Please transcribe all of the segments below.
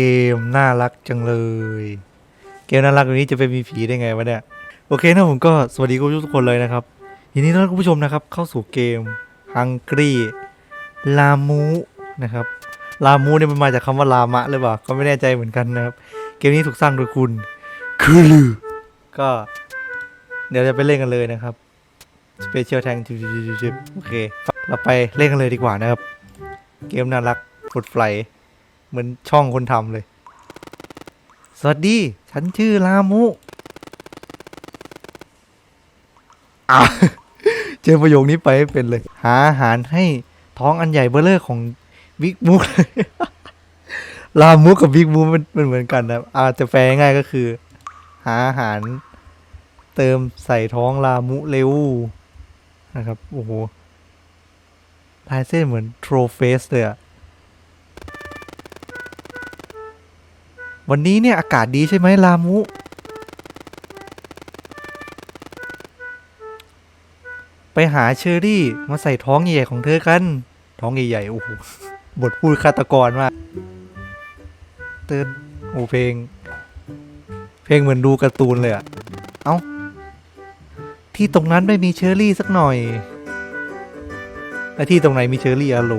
เกมน่ารักจังเลย เกมน่ารักแบบนี้จะไปมีผีได้ไงวะเนี่ย โอเคนะผมก็สวัสดีคุณผู้ชมทุกคนเลยนะครับยินดีต้อนรับคุณผู้ชมนะครับ เข้าสู่เกม Hungry ลามูนะครับลามูเนี่ยมันมาจากคำว่าลามะหรือเปล่าก็ไม่แน่ใจเหมือนกันนะครับ เกมนี้ถูกสร้างโดยคุณคือลือก็ เดี๋ยวจะไปเล่นกันเลยนะครับ Special Tank จิบๆๆๆโอเค เราไปเล่นกันเลยดีกว่านะครับ เกมน่ารักกดไฟ เหมือนช่องคนทำเลย สวัสดี ฉันชื่อลามุอะเจอประโยคนี้ไปเป็นเลย หาอาหารให้ท้องอันใหญ่เบ้อเลอร์ของบิ๊กมุกลามุกกับบิ๊กมุกมันเหมือนกันนะอาจจะแปลง่ายก็คือ หาอาหารเติมใส่ท้องลามุเร็วนะครับ โอ้โหลายเส้นเหมือนโทรเฟสเลยอะ วันนี้เนี่ยอากาศดีใช่ไหมลามุ ไปหาเชอรี่มาใส่ท้องใหญ่ๆของเธอกัน ท้องใหญ่ๆโอ้โหบทพูดฆาตกรมากเตือนโอ้เพลง เพลงเหมือนดูการ์ตูนเลยอะเอ้า ที่ตรงนั้นไม่มีเชอรี่สักหน่อย แล้วที่ตรงไหนมีเชอรี่อะโหล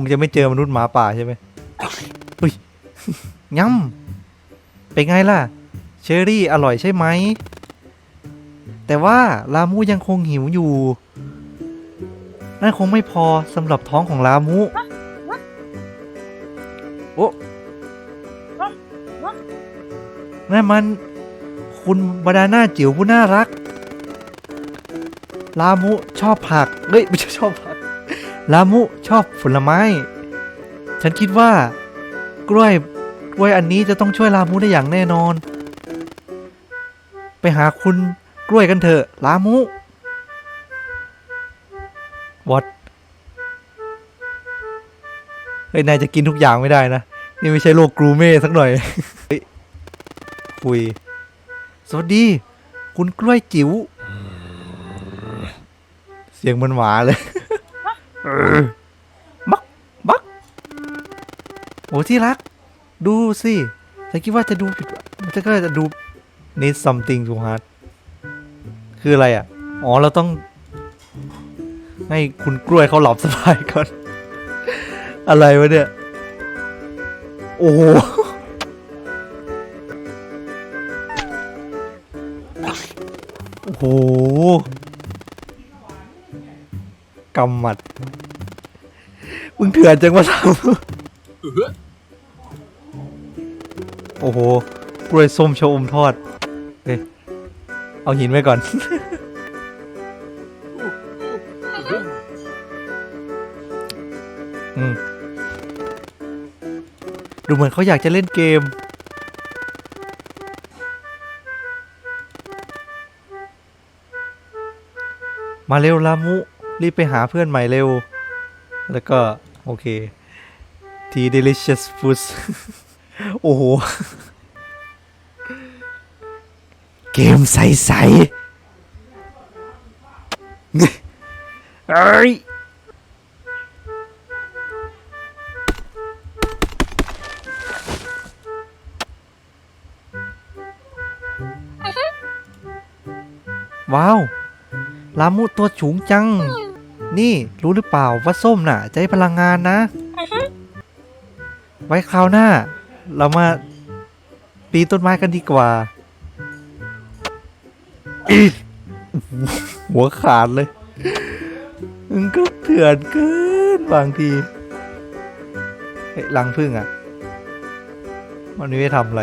งจะไม่เจอมนุษย์หมาป่าใช่ไหมอุ้ยย้ำเป็นไงล่ะ เชอรี่อร่อยใช่ไหม แต่ว่าลามูยังคงหิวอยู่ นั่นคงไม่พอสำหรับท้องของลามู โอ้นั่นมันคุณบาดาน่าจิ๋วผู้น่ารัก ลามุชอบผัก เฮ้ย ไม่ใช่ชอบผัก ลามุชอบผลไม้ ฉันคิดว่า กล้วยกล้วยอันนี้จะต้องช่วยลามุได้อย่างแน่นอน ไปหาคุณกล้วยกันเถอะลามุวอตเฮ้ยนายจะกินทุกอย่างไม่ได้นะ นี่ไม่ใช่โลกกรูเม่สักหน่อยเฮ้ยคุย สวัสดี คุณกล้วยจิ๋ว เสียงมันหมาเลย บักบักโอ้ที่รัก ดูสิฉันคิดว่าจะดูผิดมันจะก็จะดู need something to heart คืออะไรอะ อ๋อ เราต้อง ให้คุณกล้วยเขาหลับสบายก่อน อะไรวะเนี่ย โอ้โหโอ้โห กำหมัด มึงเถื่อนจังวะทำโอ้โหกล้วยส้มชะอมทอดเฮ้ยเอาหินไว้ก่อน อืม ดูเหมือนเขาอยากจะเล่นเกม มาเร็วลามุ รีบไปหาเพื่อนใหม่เร็ว แล้วก็ โอเค ที delicious foods โอ้โห เกมใสๆเอ้ยว้าว ลามุตัวสูงจัง นี่รู้หรือเปล่าว่าส้มน่ะ จะให้พลังงานนะ ไว้คราวหน้า เรามาปีนต้นไม้กันดีกว่าอีดหัวขาดเลยมึงก็เถื่อนเกินบางทีเฮ้ยรังพึ่งอะ มันไม่ได้ทำอะไร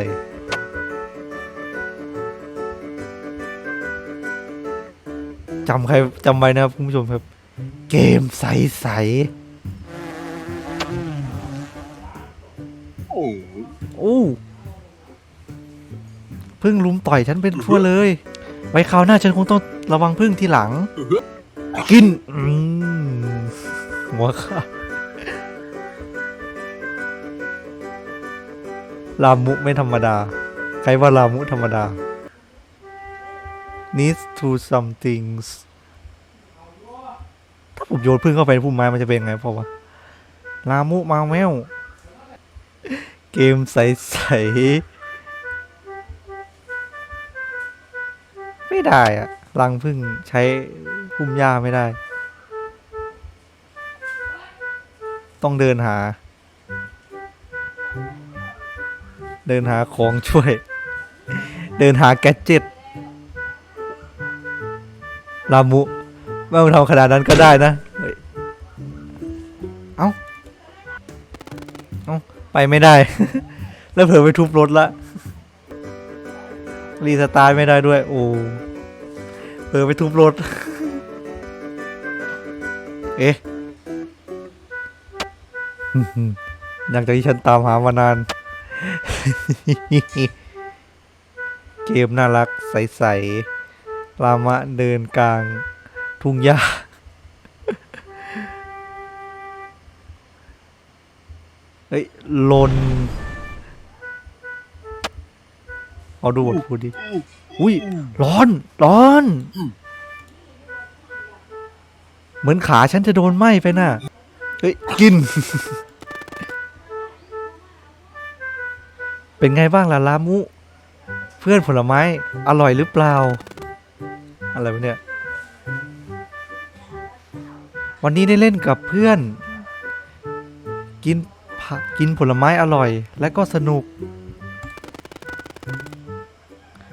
จำใครจำไว้นะครับคุณผู้ชมครับ เกมใสโอ้ๆโอ้พึ่งลุมต่อยฉันเป็นทั่วเลย ไว้คราวหน้าฉันคงต้องระวังพึ่งทีหลัง กินอืมหัวขาดลามุไม่ธรรมดา ใครว่าลามุธรรมดา needs to some things ท ผมโยนพึ่งเข้าไปในพุ่มไม้มันจะเป็นไงพอวะลามุมาแมวเกมใสๆไม่ได้อะรังพึ่งใช้พุ่มหญ้าไม่ได้ ต้องเดินหา เดินหาของช่วย เดินหาแกจ็ตลามุ ไม่ต้องทำขนาดนั้นก็ได้นะเฮ้ยเอ้าเอ้าไปไม่ได้ แล้วเผลอไปทุบรถละ รีสตาร์ทไม่ได้ด้วย โอ้เผลอไปทุบรถ เอ๊ะหลังจากที่ฉันตามหามานาน เกมน่ารักใสๆลามะเดินกลาง ทุ่งหญ้าเฮ้ยลนเอาดูบทพูดดิ อุ้ยร้อน ร้อน เหมือนขาฉันจะโดนไหม้ไปน่ะ เฮ้ย กิน เป็นไงบ้างล่ะลามุ เพื่อนผลไม้ อร่อยหรือเปล่า อะไรวะเนี่ย วันนี้ได้เล่นกับเพื่อน กินผักกินผลไม้อร่อย และก็สนุก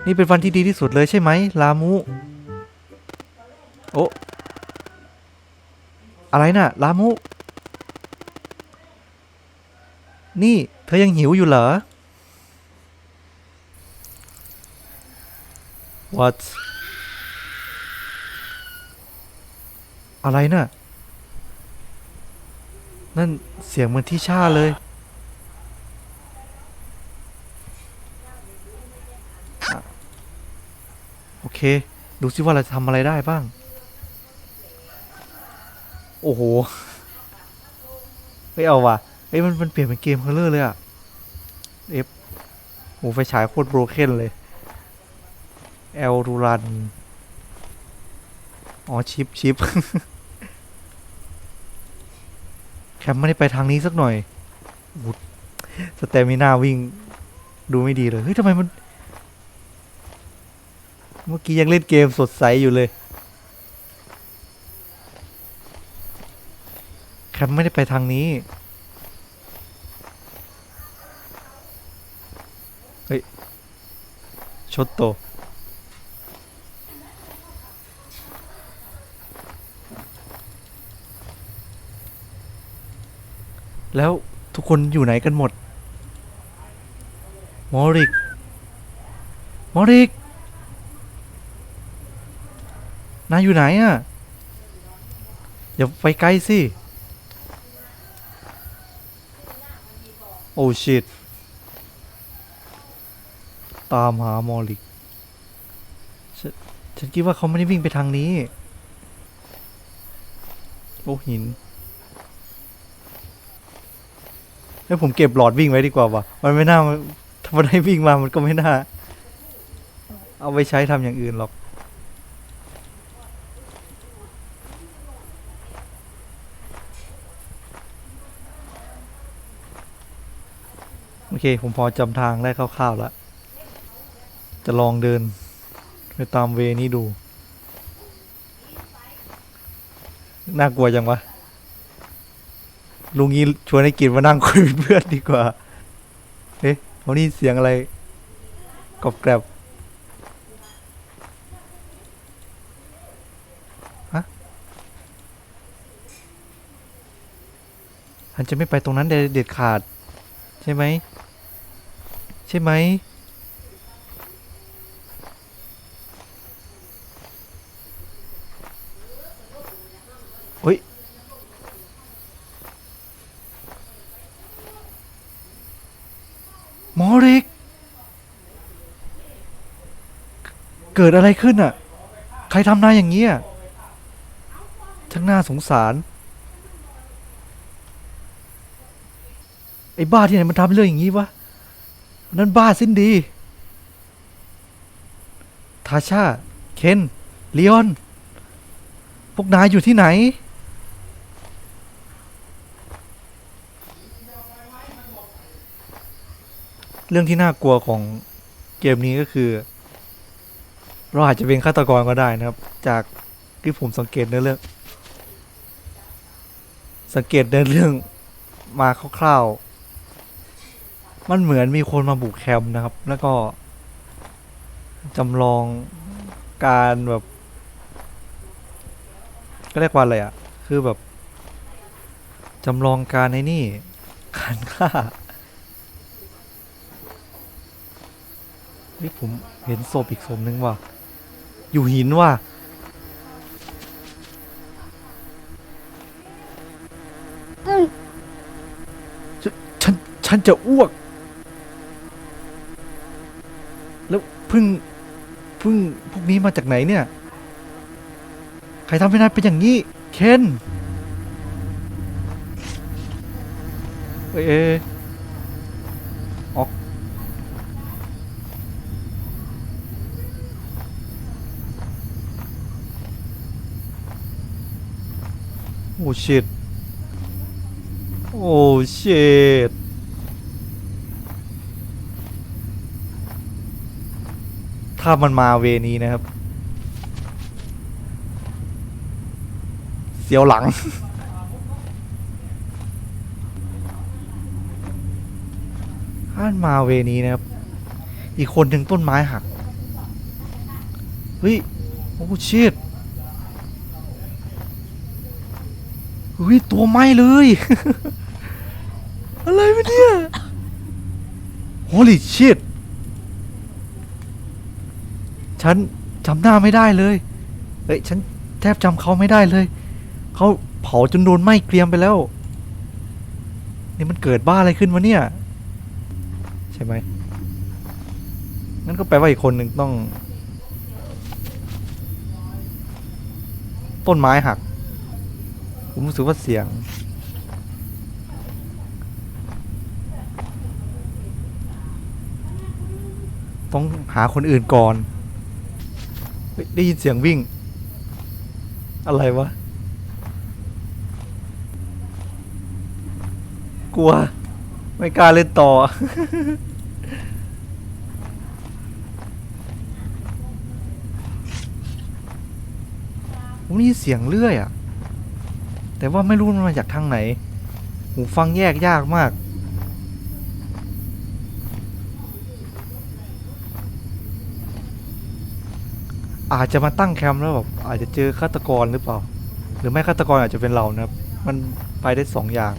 นี่เป็นวันที่ดีที่สุดเลยใช่ไหมลามุ โออะไรน่ะลามุ นี่เธอยังหิวอยู่เหรอ What อะไรน่ะ นั่นเสียงเหมือนที่ชาเลย โอเค ดูซิว่าเราจะทำอะไรได้บ้าง โอ้โห ไม่เอาว่ะเอ้ยมันมันเปลี่ยนเป็นเกมเคอร์เลอร์เลยอะเอฟโอ้ไฟฉายโคตรโบรเคนเลยเอลดูรัน อ๋อ ชิปชิป แคมไม่ได้ไปทางนี้สักหน่อยอุ๊ยสเตมิน่าวิ่ง ดูไม่ดีเลย เฮ้ยทำไมมัน เมื่อกี้ยังเล่นเกมสดใสอยู่เลย แคมไม่ได้ไปทางนี้ เฮ้ย ชดโต แล้วทุกคนอยู่ไหนกันหมด มอริก มอริก นายอยู่ไหนอะ่ะ อย่าไปไกลสิ โอ้ชิต ตามหามอริกฉนฉันคิดว่าเขาไม่ได้วิ่งไปทางนี้ โอ้หิน ให้ผมเก็บหลอดวิ่งไว้ดีกว่าวะมันไม่น่าถ้ามันให้วิ่งมามันก็ไม่น่า เอาไปใช้ทำอย่างอื่นหรอก โอเค ผมพอจำทางได้คร่าวๆแล้ว จะลองเดิน ไปตามเวนี้ดู น่ากลัวจังวะ ลุงนี้ชวนให้กินมานั่งคุยเป็นเพื่อนดีกว่า เอ๊ะวันนี้เสียงอะไรกรอบแกรบฮะฉันจะไม่ไปตรงนั้นเด็ดขาด ใช่ไหม ใช่ไหม เกิดอะไรขึ้นอะ ใครทำนายอย่างนี้อะช่างน่าสงสาร ไอ้บ้าที่ไหนมันทำเรื่องอย่างนี้วะนั่นบ้าสิ้นดี ทาชา เคนลีออน พวกนายอยู่ที่ไหน เรื่องที่น่ากลัวของเกมนี้ก็คือ เราอาจจะเป็นฆาตกรก็ได้นะครับ จากที่ผมสังเกตในเรื่อง สังเกตในเรื่องมาคร่าวๆ มันเหมือนมีคนมาบุกแคมป์นะครับ แล้วก็จำลองการแบบก็เรียกว่าอะไรอะ่ะ คือแบบจำลองการในนี่การฆ่าเฮ้ยผมเห็นศพอีกศพนึงว่ะ อยู่หินว่ะฉันฉัน ฉันจะอ้วก แล้วพึ่งพึ่งพวกนี้มาจากไหนเนี่ย ใครทำให้นายเป็นอย่างนี้ เคนเอ้ยเอ้ยออก โอ้ชิตโอ้ชิตถ้ามันมาเวนี้นะครับ เสียวหลัง ถ้ามันมาเวนี้นะครับ อีกคนหนึ่งต้นไม้หัก เฮ้ย โอ้ชิต เฮ้ยตัวไหม้เลย อะไรวะเนี่ย holy shit ฉันจำหน้าไม่ได้เลย เฮ้ย ฉันแทบจำเขาไม่ได้เลย เขาเผาจนโดนไหม้เกรียมไปแล้ว นี่มันเกิดบ้าอะไรขึ้นวะเนี่ย ใช่ไหมงั้นก็แปลว่าอีกคนหนึ่งต้อง ต้นไม้หัก ผมรู้สึกว่าเสียง ต้องหาคนอื่นก่อน ได้ยินเสียงวิ่ง อะไรวะ กลัว ไม่กล้าเล่นต่อผมได้ยินเสียงเลื่อยอะ แต่ว่าไม่รู้มันมาจากทางไหน หูฟังแยกยากมาก อาจจะมาตั้งแคมป์แล้วแบบอาจจะเจอฆาตกรหรือเปล่า หรือไม่ฆาตกรอาจจะเป็นเรานะครับ มันไปได้สองอย่าง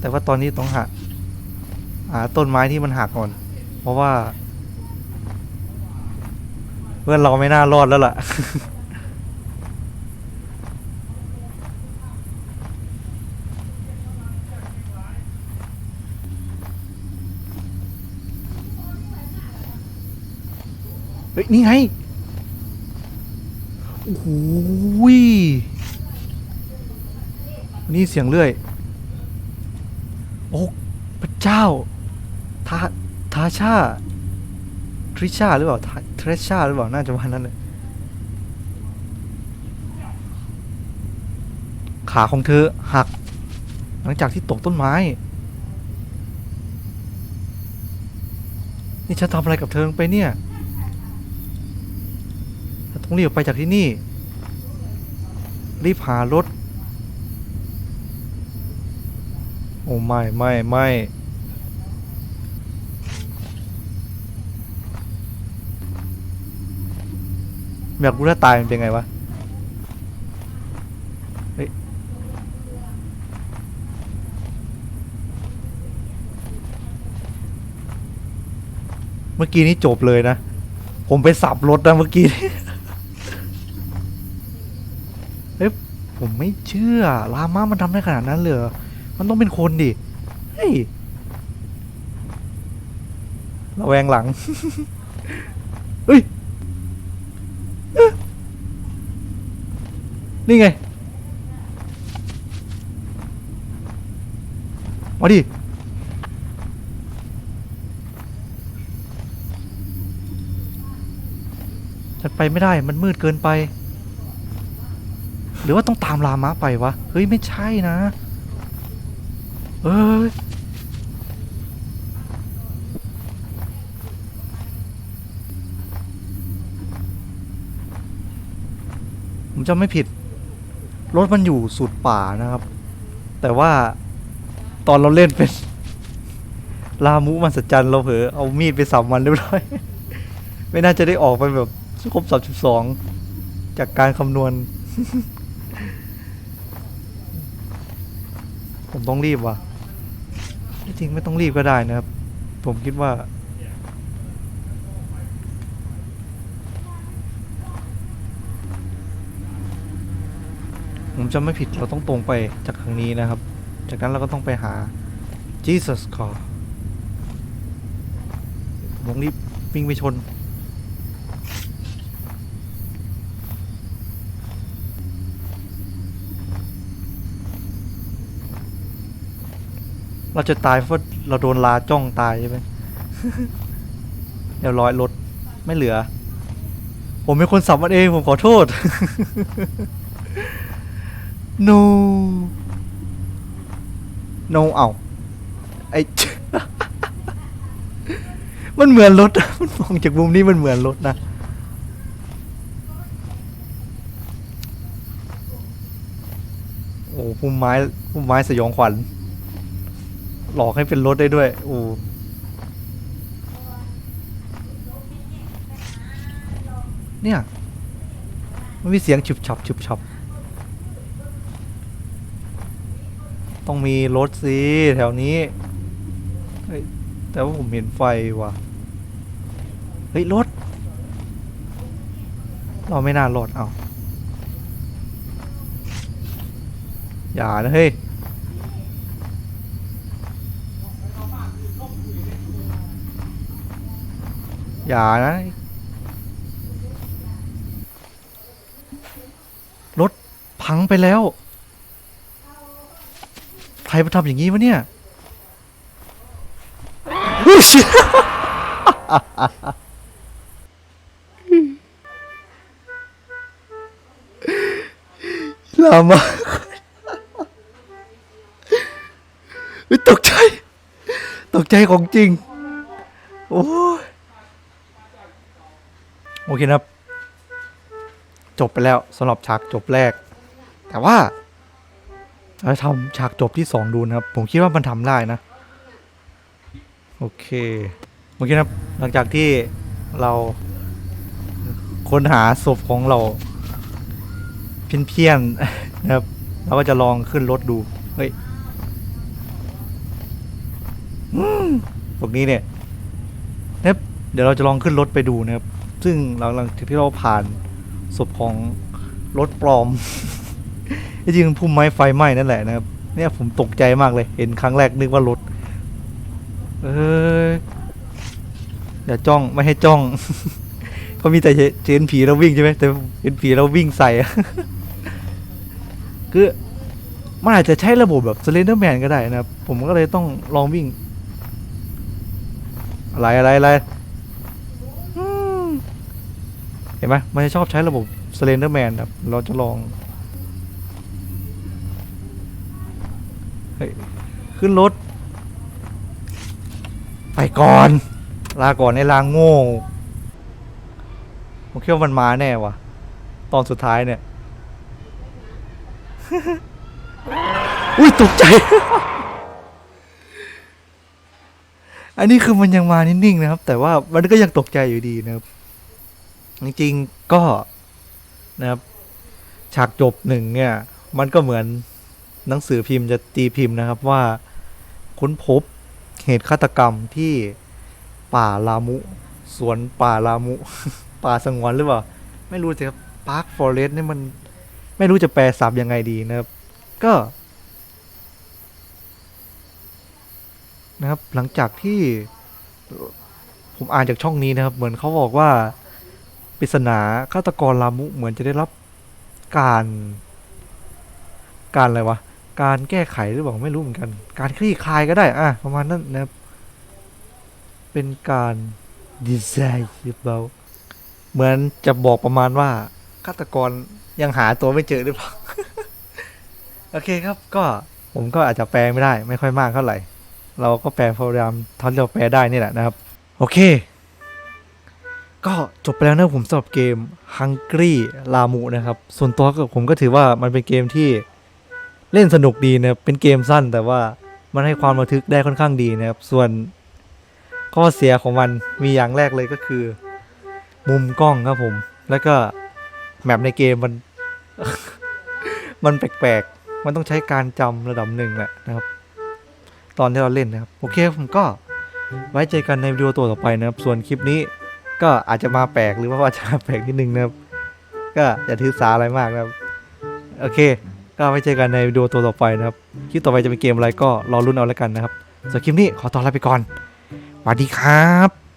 แต่ว่าตอนนี้ต้องหาหาต้นไม้ที่มันหักก่อน เพราะว่า เพื่อนเราไม่น่ารอดแล้วล่ะ ฮ้ย นี่ไง โอ้โหยนี่เสียงเลื่อย โอ้พระเจ้า ทา ทาชา ทริชาหรือเปล่าทาทรชาหรือเปล่า น่าจะวันนั้นเลย ขาของเธอหัก หลังจากที่ตกต้นไม้ นี่ฉันทำอะไรกับเธอไปเนี่ย ต้องรีบไปจากที่นี่ รีบหารถ โอ้ไม่ไม่ไม่อยากรู้ถ้าตายมันเป็นไงวะ เฮ้ย เมื่อกี้นี้จบเลยนะ ผมไปสับรถนะเมื่อกี้นี้ เฮ้ย ผมไม่เชื่อลาม่ามันทำได้ขนาดนั้นเลยมันต้องเป็นคนดิเฮ้ยระแวงหลังเฮ้ยนี่ไง มาดิ ฉันไปไม่ได้มันมืดเกินไป หรือว่าต้องตามลามะไปวะ เฮ้ย ไม่ใช่นะ เออผมจำไม่ผิด รถมันอยู่สุดป่านะครับ แต่ว่าตอนเราเล่นเป็น ลามุมันสัจจันเราเผลอเอามีดไปสับมันเรียบร้อย ไม่น่าจะได้ออกไปแบบครบสามสิบสองจากการคำนวณ ผมต้องรีบว่ะจริงไม่ต้องรีบก็ได้นะครับ ผมคิดว่า ผมจำไม่ผิดเราต้องตรงไปจากทางนี้นะครับ จากนั้นเราก็ต้องไปหา Jesus Call ผมต้องรีบวิ่งไปชน เราจะตายเพราะเราโดนลาจ้องตายใช่ไหมเดี๋ยวร้อยรถไม่เหลือ ผมเป็นคนสับมันเอง ผมขอโทษ no no เอาไอมันเหมือนรถอะมันมองจากมุมนี้มันเหมือนรถนะ โอ้พุ่มไม้พุ่มไม้สยองขวัญ หลอกให้เป็นรถได้ด้วยโอ้เนี่ย มันมีเสียงฉุบฉับฉุบฉับต้องมีรถสิแถวนี้ แต่ว่าผมเห็นไฟว่ะ เฮ้ย รถ เราไม่น่ารอดเอา อย่านะเฮ้ย อย่านะ รถพังไปแล้ว ใครมาทำอย่างนี้วะเนี่ยลามาตกใจ ตกใจของจริง โอ้ย โอเคนะครับ จบไปแล้วสำหรับฉากจบแรก แต่ว่าเราจะทำฉากจบที่สองดูนะครับ ผมคิดว่ามันทำได้นะ โอเคโอเคนะครับ หลังจากที่เราค้นหาศพของเราเพี้ยนๆนะครับ เราก็จะลองขึ้นรถดู เฮ้ยพวกนี้เนี่ยนะครับเดี๋ยวเราจะลองขึ้นรถไปดูนะครับ ซึ่งหลังจากที่เราผ่านศพของรถปลอม จริงๆพุ่มไม้ไฟไหม้นั่นแหละนะครับ เนี่ยผมตกใจมากเลย เห็นครั้งแรกนึกว่ารถ เอออย่าจ้องไม่ให้จ้องเขามีแต่เห็นผีแล้ววิ่งใช่ไหมแต่เห็นผีแล้ววิ่งใส่คือมันอาจจะใช้ระบบแบบสเลนเดอร์แมนก็ได้นะครับ ผมก็เลยต้องลองวิ่ง อะไรอะไรอะไรอืม เห็นไหมมันจะชอบใช้ระบบสเลนเดอร์แมนครับ เราจะลองเฮ้ยขึ้นรถ ไปก่อน ลาก่อนไอ้ลางโง่ผมคิดว่ามันมาแน่วะตอนสุดท้ายเนี่ย อุ้ยตกใจ อันนี้คือมันยังมานิ่งๆนะครับ แต่ว่ามันก็ยังตกใจอยู่ดีนะครับ จริงๆก็นะครับฉากจบหนึ่งเนี่ย มันก็เหมือนหนังสือพิมพ์จะตีพิมพ์นะครับว่าค้นพบเหตุฆาตกรรมที่ป่าลามุ สวนป่าลามุ ป่าสงวนหรือเปล่า ไม่รู้สิครับพาร์คฟอเรสต์นี่มันไม่รู้จะแปลศัพท์ยังไงดีนะครับ ก็นะครับหลังจากที่ผมอ่านจากช่องนี้นะครับ เหมือนเขาบอกว่า ปริศนาฆาตกรลามุเหมือนจะได้รับการ การอะไรวะ การแก้ไขหรือเปล่าไม่รู้เหมือนกัน การคลี่คลายก็ได้ อะ ประมาณนั้นนะครับ เป็นการดีไซน์หรือเปล่าเหมือนจะบอกประมาณว่าฆาตกรยังหาตัวไม่เจอหรือเปล่า โอเคครับ ก็ผมก็อาจจะแปลไม่ได้ ไม่ค่อยมากเท่าไหร่ เราก็แปลพยายามท่าที่เราแปลได้นี่แหละนะครับ โอเค ก็จบไปแล้วนะผมสำหรับเกม Hungry ลามูนะครับ ส่วนตัวก็ผมก็ถือว่ามันเป็นเกมที่เล่นสนุกดีนะครับเป็นเกมสั้นแต่ว่ามันให้ความระทึกได้ค่อนข้างดีนะครับ ส่วนข้อเสียของมันมีอย่างแรกเลยก็คือ มุมกล้องครับผม แล้วก็แมปในเกมมัน มันแปลกๆ มันต้องใช้การจำระดับหนึ่งแหละนะครับ ตอนที่เราเล่นนะครับ โอเคผมก็ไว้เจอกันในวิดีโอตัวต่อไปนะครับ ส่วนคลิปนี้ ก็อาจจะมาแปลกหรือว่าอาจจะแปลกนิดนึงนะครับ ก็อย่าถือสาอะไรมากนะครับ โอเค ก็ไว้เจอกันในวิดีโอตัวต่อไปนะครับ คลิปต่อไปจะเป็นเกมอะไรก็รอรุ่นเอาแล้วกันนะครับส่วนคลิปนี้ขอตัวลาไปก่อนสวัสดีครับ